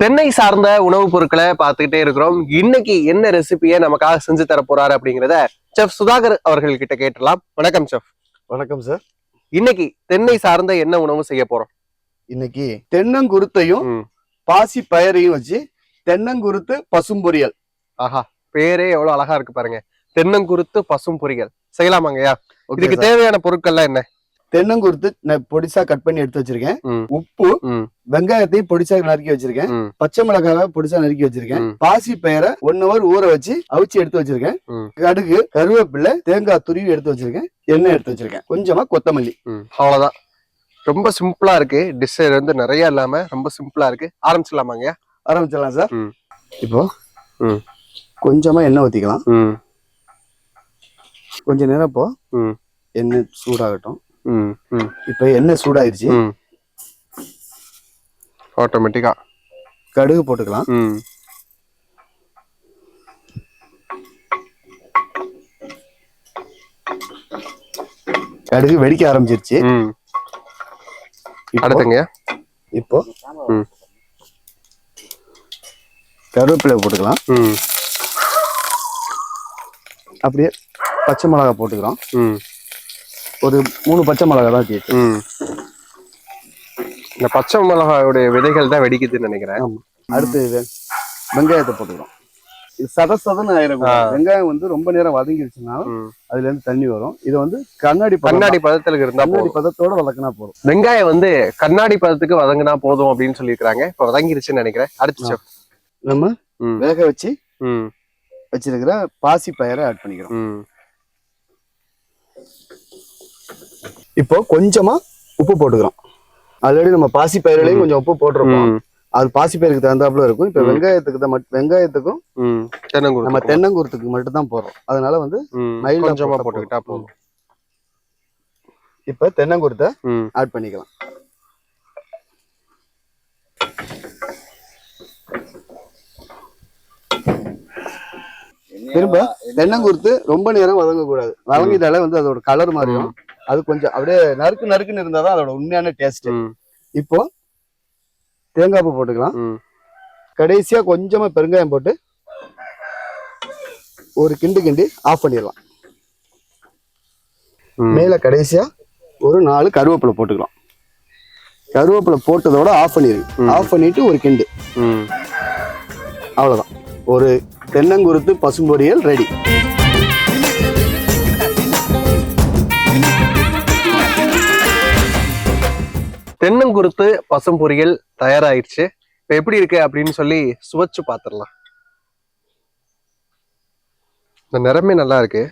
தென்னை சார்ந்த உணவுப் பொருட்களை பார்த்துக்கிட்டே இருக்கிறோம். இன்னைக்கு என்ன ரெசிபியை நமக்காக செஞ்சு தர போறாரு அப்படிங்கிறத செஃப் சுதாகர் அவர்கள் கிட்ட கேட்டலாம் வணக்கம் செஃப் வணக்கம் சார் இன்னைக்கு தென்னை சார்ந்த என்ன உணவு செய்ய போறோம்? இன்னைக்கு தென்னங்குருத்தையும். பாசி பயரையும் வச்சு தென்னங்குருத்து பசும்பொரியல் ஆஹா பேரே எவ்வளவு அழகா இருக்கு பாருங்க. தென்னங்குருத்து பசும் பொரிகள் செய்யலாமாங்கய்யா? இதுக்கு. தேவையான பொருட்கள்லாம் என்ன? தென்னங்குருத்து பொடிசா கட் பண்ணி எடுத்து வச்சிருக்கேன். உப்பு வெங்காயத்தையும் பொடிசா நறுக்கி வச்சிருக்கேன். பச்சை மிளகாவை பொடிசா நறுக்கி வச்சிருக்கேன். பாசி பயரை ஒன் ஹவர் ஊற வச்சு அவிச்சு எடுத்து வச்சிருக்கேன். கடுகு கருவேப்பிலை தேங்காய் துருவி எடுத்து வச்சிருக்கேன். எண்ணெய் எடுத்து வச்சிருக்கேன். கொஞ்சமா கொத்தமல்லி. அவ்வளவுதான். ரொம்ப சிம்பிளா இருக்கு. டிஷ் வந்து நிறைய இல்லாம ரொம்ப சிம்பிளா இருக்கு. ஆரம்பிச்சிடலாமாங்கய்யா ஆரம்பிச்சிடலாம் சார். இப்போ. கொஞ்சமா எண்ணெய் ஊத்திக்கலாம். கொஞ்ச நேரம் இப்போ எண்ணெய் சூடாகட்டும். இப்போ எண்ணெய் சூடாயிருச்சு. ஆட்டோமேட்டிக்கா கடுகு போட்டுக்கலாம். ம். கடுகு வெடிக்க ஆரம்பிச்சிருச்சு. அடுத்துங்க. இப்போ ம். கருவேப்பிலை போட்டுக்கலாம். ம். அப்படியே பச்சை மிளகா போட்டுக்கிறோம். ம். ஒரு மூணு பச்சை மிளகா தான் ம். இந்த பச்சை மிளகாயோடைய விதைகள் தான் வெடிக்குதுன்னு நினைக்கிறேன். அடுத்து இது வெங்காயத்தை போட்டுக்கிறோம். இது சத சதன்னு ஆயிரும். வெங்காயம் வந்து ரொம்ப நேரம் வதங்கிடுச்சுன்னா. அதுல இருந்து தண்ணி வரும். இது வந்து கண்ணாடி கண்ணாடி. பதத்துல இருந்தா கண்ணாடி பதத்தோட வதக்கினா போதும். வெங்காயம் வந்து கண்ணாடி பதத்துக்கு வதங்கினா போதும் அப்படின்னு சொல்லியிருக்காங்க இப்ப வதங்கிருச்சுன்னு நினைக்கிறேன். அடுத்து. நம்ம. வேக வச்சு வச்சிருக்கிற பாசி பயிரை ஆட் பண்ணிக்கிறோம் இப்போ கொஞ்சமா உப்பு போட்டுக்கிறோம். ஆல்ரெடி நம்ம பாசி பயிரிலையும் கொஞ்சம் உப்பு போட்டிருப்போம். அது பாசி பயிருக்கு தகுந்தாப்புல இருக்கும். இப்போ. வெங்காயத்துக்கு தான் மட்- வெங்காயத்துக்கும் ம். தென்னங்குரு நம்ம தென்னங்குருத்துக்கு மட்டும் தான் போடுறோம். அதனால வந்து ம், மயிலா கொஞ்சமா போட்டா போட்டுக்கிட்டா போதும். இப்ப தென்னங்குருத்தை ஆட் பண்ணிக்கலாம். திரும்ப தென்னங்குருத்து ரொம்ப நேரம் வதங்க கூடாது வதங்கிட்டாலே வந்து அதோட கலர் மாறிடும். அது கொஞ்சம் அப்படியே நறுக்கு நறுக்குன்னு இருந்தாதான் அதோட உண்மையான டேஸ்ட் இப்போ தேங்காய் பூ போட்டுக்கலாம். கடைசியா கொஞ்சமா பெருங்காயம் போட்டு ஒரு கிண்டு கிண்டி ஆஃப் பண்ணிடலாம். மேல கடைசியா ஒரு நாலு கருவேப்பிலை போட்டுக்கலாம். கருவேப்பிலை போட்டதோட ஆஃப் பண்ணிடுங்க. ஆஃப் பண்ணிட்டு ஒரு கிண்டு. ம். அவ்வளவுதான். ஒரு தென்னங்குருத்து பசும்பொரியல் ரெடி. தென்னங்குருத்து பசும் பொரியல் தயாராயிருச்சு. இப்ப எப்படி இருக்கு அப்படின்னு சொல்லி சுவைச்சு பார்த்துடலாம் இந்த நிறமே நல்லா இருக்கு.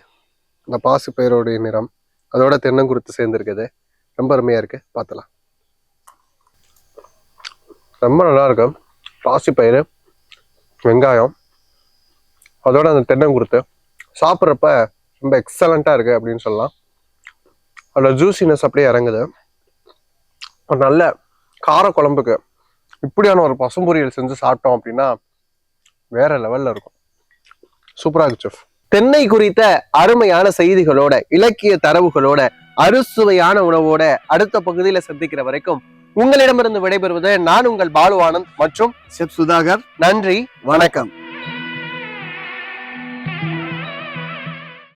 இந்த பாசு பயிரோடைய நிறம் அதோட தென்னங்குருத்து சேர்ந்துருக்குது. ரொம்ப அருமையா இருக்கு. பார்த்துலாம் ரொம்ப நல்லா இருக்கும். பாசி பயிறு வெங்காயம் அதோட அந்த தென்னங்குருத்து சாப்பிட்றப்ப ரொம்ப எக்ஸலண்ட்டாக இருக்கு அப்படின்னு சொல்லலாம். அதோட ஜூசினஸ் அப்படியே இறங்குது. ஒரு நல்ல கார குழம்புக்கு இப்படியான ஒரு பசும்பொரியல் செஞ்சு சாப்பிட்டோம் அப்படின்னா வேற லெவல்ல இருக்கும். சூப்பரா இருக்கு செஃப் தென்னை குறித்த அருமையான செய்திகளோட இலக்கிய தரவுகளோட அறுசுவையான உணவோட அடுத்த பகுதியில சந்திக்கிற வரைக்கும் உங்களிடமிருந்து விடைபெறுவது நான் உங்கள் பாலு ஆனந்த் மற்றும் செப் சுதாகர் நன்றி வணக்கம்.